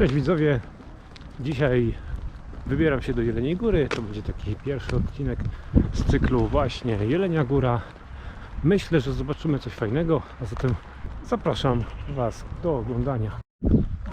Cześć widzowie, dzisiaj wybieram się do Jeleniej Góry. To będzie taki pierwszy odcinek z cyklu właśnie Jelenia Góra. Myślę, że zobaczymy coś fajnego, a zatem zapraszam Was do oglądania.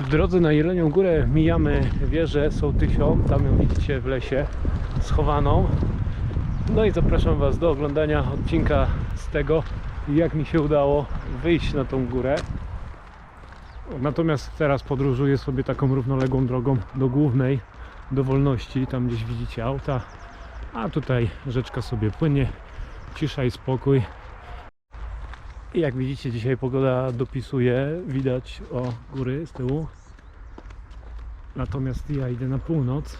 W drodze na Jelenią Górę mijamy wieżę Sołtysią, tam ją widzicie w lesie schowaną. No i zapraszam Was do oglądania odcinka z tego, jak mi się udało wyjść na tą górę. Natomiast teraz podróżuję sobie taką równoległą drogą do głównej, do wolności. Tam gdzieś widzicie auta, a tutaj rzeczka sobie płynie, cisza i spokój. I jak widzicie, dzisiaj pogoda dopisuje, widać o góry z tyłu. Natomiast ja idę na północ.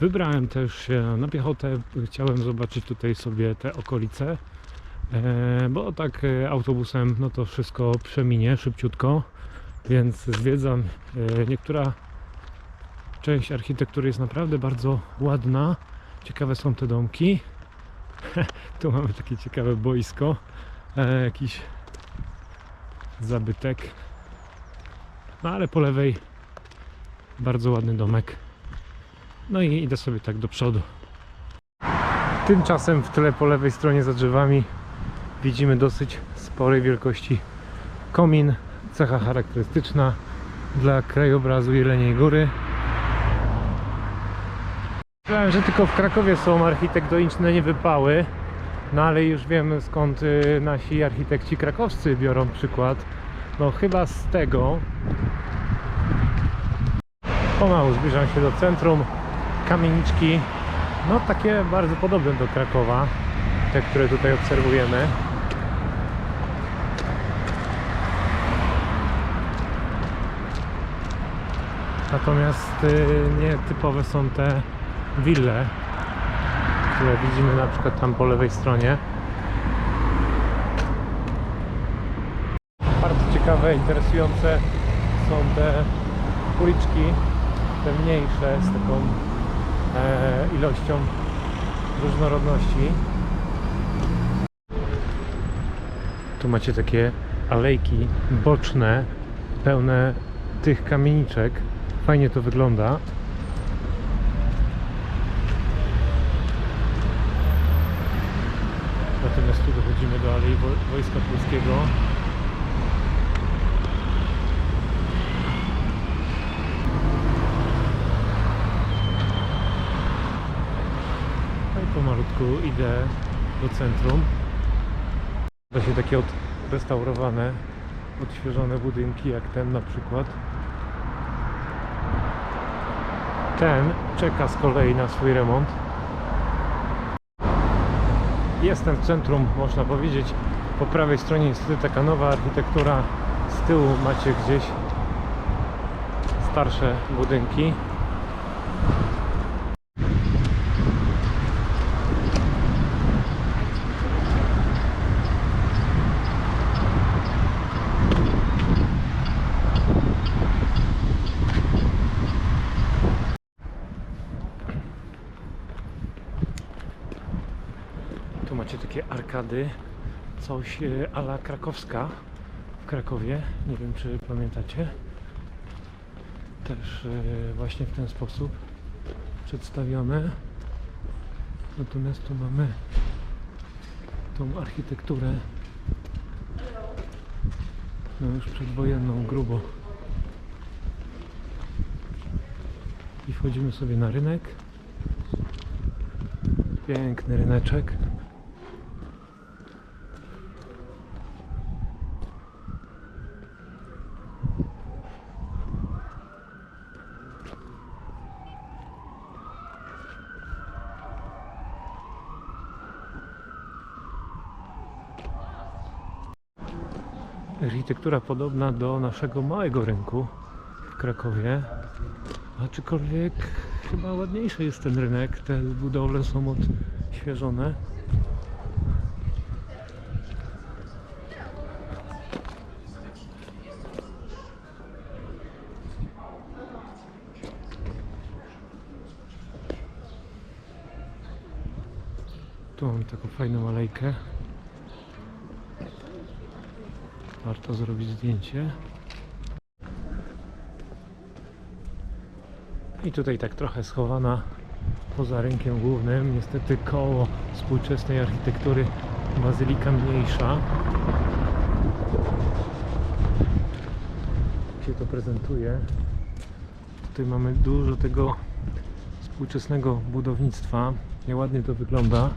Wybrałem też się na piechotę, chciałem zobaczyć tutaj sobie te okolice, e, bo tak e, autobusem no to wszystko przeminie szybciutko więc zwiedzam. E, Niektóra część architektury jest naprawdę bardzo ładna. Ciekawe są te domki. tu mamy takie ciekawe boisko. E, Jakiś zabytek. No ale po lewej bardzo ładny domek. No i idę sobie tak do przodu. Tymczasem w tle po lewej stronie za drzewami widzimy dosyć sporej wielkości komin cecha charakterystyczna dla krajobrazu Jeleniej Góry. Myślałem, że tylko w Krakowie są architektoniczne niewypały, no ale już wiemy skąd y, nasi architekci krakowscy biorą przykład. No chyba z tego. Pomału zbliżam się do centrum. Kamieniczki, no takie bardzo podobne do Krakowa, te, które tutaj obserwujemy. Natomiast y, nietypowe są te wille, które widzimy na przykład tam po lewej stronie. Bardzo ciekawe, interesujące są te uliczki, te mniejsze z taką e, ilością różnorodności. Tu macie takie alejki boczne, pełne tych kamieniczek. Fajnie to wygląda. Natomiast tu dochodzimy do Alei Wo- Wojska Polskiego. No i pomalutku idę do centrum. To się takie odrestaurowane, odświeżone budynki, jak ten na przykład. Ten czeka z kolei na swój remont. Jestem w centrum, można powiedzieć. Po prawej stronie jest taka nowa architektura. Z tyłu macie gdzieś starsze budynki. Tu macie arkady, coś e, ala krakowska w Krakowie. Nie wiem, czy pamiętacie. Też e, właśnie w ten sposób przedstawione. Natomiast tu mamy tą architekturę no już przedwojenną, grubo. I wchodzimy sobie na rynek. Piękny ryneczek. Architektura podobna do naszego małego rynku w Krakowie. Aczkolwiek chyba ładniejszy jest ten rynek. Te budowle są odświeżone. Tu mamy taką fajną alejkę. Warto zrobić zdjęcie. I tutaj tak trochę schowana poza rynkiem głównym, niestety koło współczesnej architektury bazylika mniejsza. Jak się to prezentuje. Tutaj mamy dużo tego współczesnego budownictwa. Nieładnie to wygląda.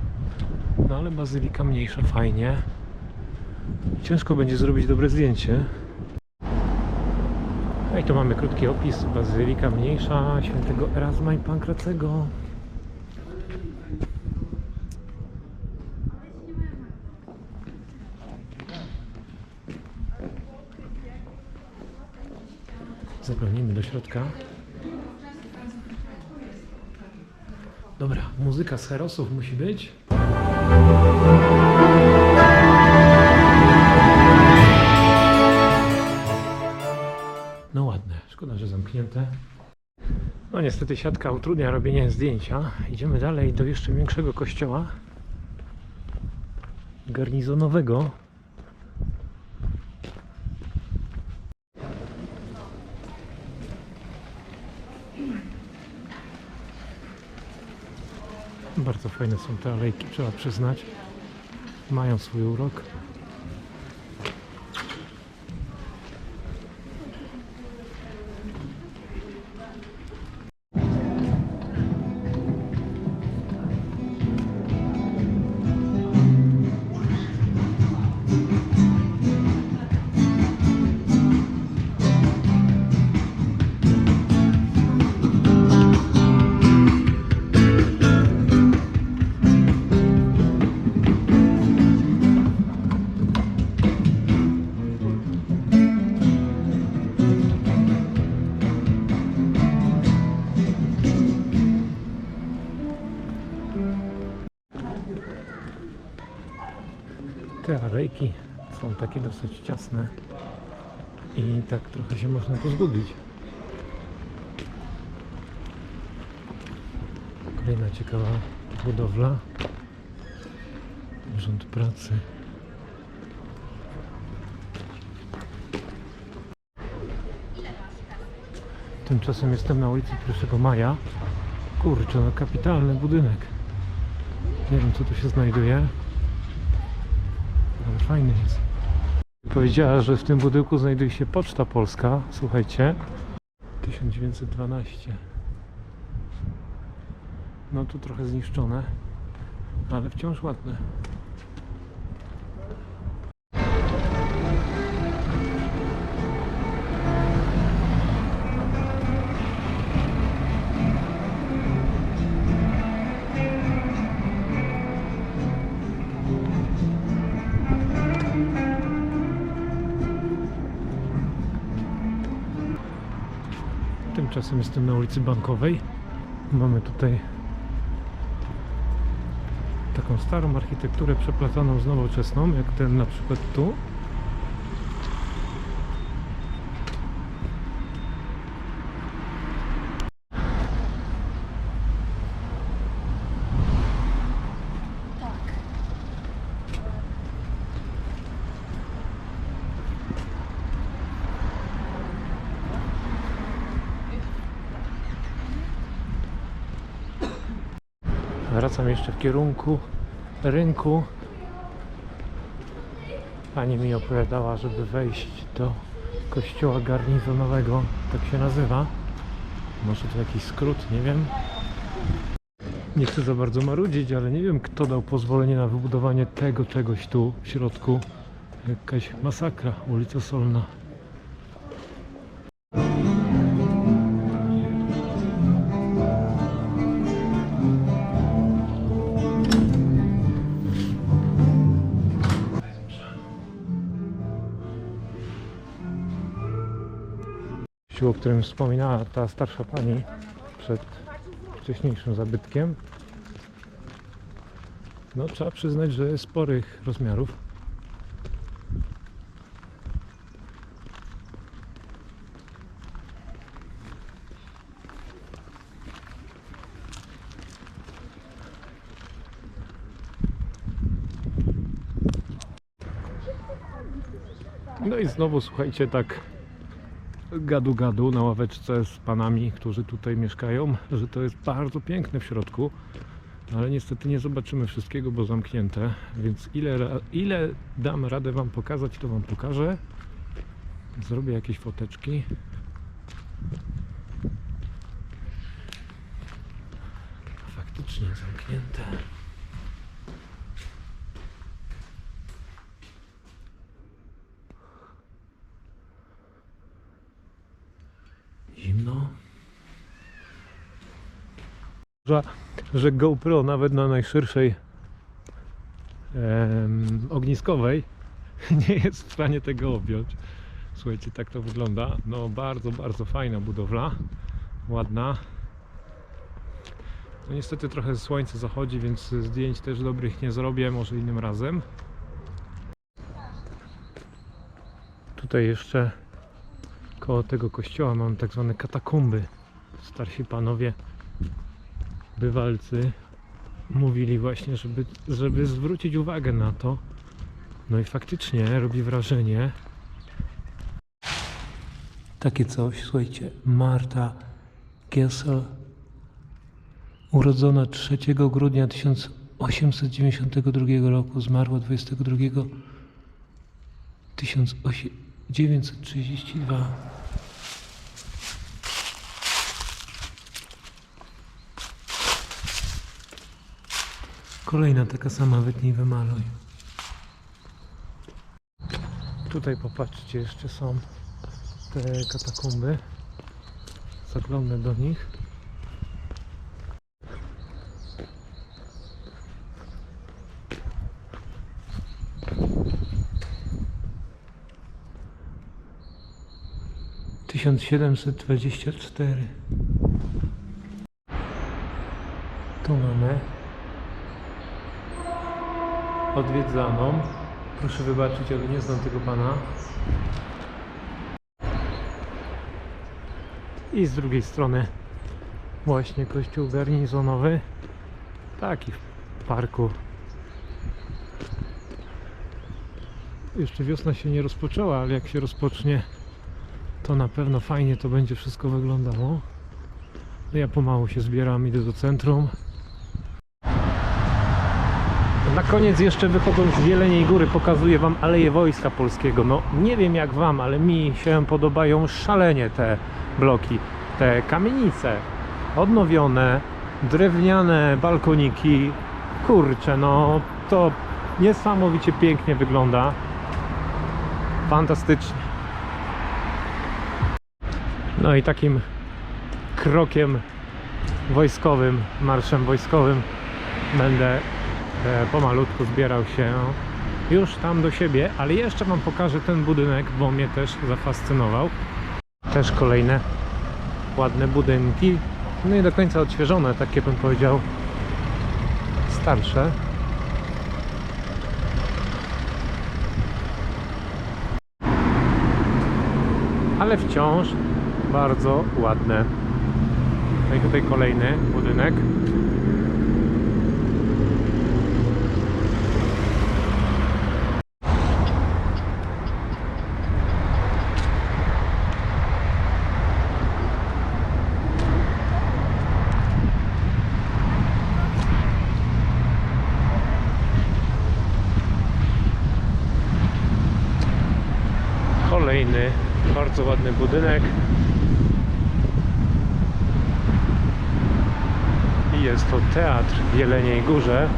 No ale bazylika mniejsza, fajnie. Ciężko będzie zrobić dobre zdjęcie. No i tu mamy krótki opis. Bazylika mniejsza świętego Erasma i Pankracego. Zaglądnijmy do środka. Dobra, muzyka z herosów musi być. Zamknięte. No niestety siatka utrudnia robienie zdjęcia. Idziemy dalej do jeszcze większego kościoła garnizonowego. Bardzo fajne są te alejki, trzeba przyznać. Mają swój urok. Te alejki są takie dosyć ciasne i tak trochę się można pozgubić. Kolejna ciekawa budowla. Urząd Pracy. Tymczasem jestem na ulicy 1 Maja. Kurczę, no kapitalny budynek. Nie wiem co tu się znajduje. Ale fajny jest. Powiedziała, że w tym budynku znajduje się Poczta Polska. Słuchajcie. 1912. No tu trochę zniszczone, ale wciąż ładne. Tymczasem jestem na ulicy Bankowej. Mamy tutaj taką starą architekturę przeplataną z nowoczesną, jak ten na przykład tu. Wracam jeszcze w kierunku rynku. Pani mi opowiadała, żeby wejść do kościoła garnizonowego, tak się nazywa. Może to jakiś skrót, nie wiem. Nie chcę za bardzo marudzić, ale nie wiem kto dał pozwolenie na wybudowanie tego czegoś tu w środku. Jakaś masakra, ulica Solna. Kościół, o którym wspominała ta starsza pani przed wcześniejszym zabytkiem. No trzeba przyznać, że sporych rozmiarów. No i znowu słuchajcie, tak gadu gadu na ławeczce z panami, którzy tutaj mieszkają, że to jest bardzo piękne w środku, ale niestety nie zobaczymy wszystkiego, bo zamknięte, więc ile, ile dam radę Wam pokazać, to Wam pokażę. Zrobię jakieś foteczki. Faktycznie zamknięte. Zimno. Że, że GoPro nawet na najszerszej em, ogniskowej nie jest w stanie tego objąć. Słuchajcie, tak to wygląda. No bardzo, bardzo fajna budowla. Ładna. No niestety trochę słońce zachodzi, więc zdjęć też dobrych nie zrobię, może innym razem. Tutaj jeszcze koło tego kościoła mam tak zwane katakumby. Starsi panowie, bywalcy mówili właśnie, żeby, żeby zwrócić uwagę na to. No i faktycznie robi wrażenie. Takie coś, słuchajcie, Marta Gessel, urodzona 3 grudnia 1892 roku, zmarła 22 1932. Kolejna taka sama, wytnij, wymaluj. Tutaj popatrzcie, jeszcze są te katakumby. Zaglądnę do nich. Tysiąc siedemset dwadzieścia cztery. Tu mamy odwiedzaną. Proszę wybaczyć, ale nie znam tego pana. I z drugiej strony właśnie kościół garnizonowy. Taki w parku. Jeszcze wiosna się nie rozpoczęła, ale jak się rozpocznie, to na pewno fajnie to będzie wszystko wyglądało. No Ja pomału się zbieram, idę do centrum. Na koniec jeszcze wychodząc z Jeleniej Góry pokazuję Wam Aleję Wojska Polskiego. No nie wiem jak Wam, ale mi się podobają szalenie te bloki, te kamienice odnowione, drewniane balkoniki. Kurczę, no to niesamowicie pięknie wygląda. Fantastycznie. No i takim krokiem wojskowym, marszem wojskowym będę e, pomalutku zbierał się już tam do siebie, ale jeszcze Wam pokażę ten budynek, bo mnie też zafascynował. Też kolejne ładne budynki, no i do końca odświeżone, takie bym powiedział starsze. Ale wciąż bardzo ładne. No i tutaj kolejny budynek. Kolejny bardzo ładny budynek. Jest to teatr w Jeleniej Górze.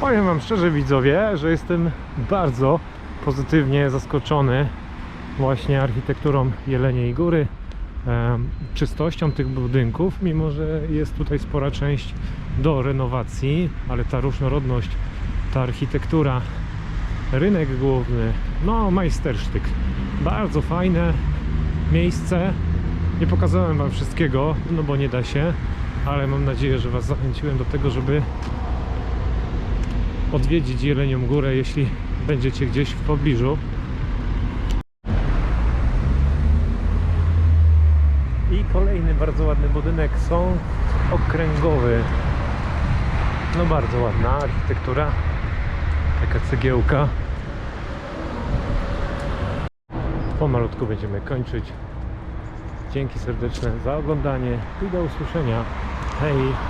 Powiem Wam szczerze widzowie, że jestem bardzo pozytywnie zaskoczony właśnie architekturą Jeleniej Góry, czystością tych budynków, mimo że jest tutaj spora część do renowacji, ale ta różnorodność, ta architektura, rynek główny, no majstersztyk. Bardzo fajne miejsce. Nie pokazałem Wam wszystkiego, no bo nie da się, ale mam nadzieję, że Was zachęciłem do tego, żeby odwiedzić Jelenią Górę, jeśli będziecie gdzieś w pobliżu. I kolejny bardzo ładny budynek, sąd okręgowy. No bardzo ładna architektura. Taka cegiełka. Pomalutku będziemy kończyć. Dzięki serdeczne za oglądanie i do usłyszenia. Hej!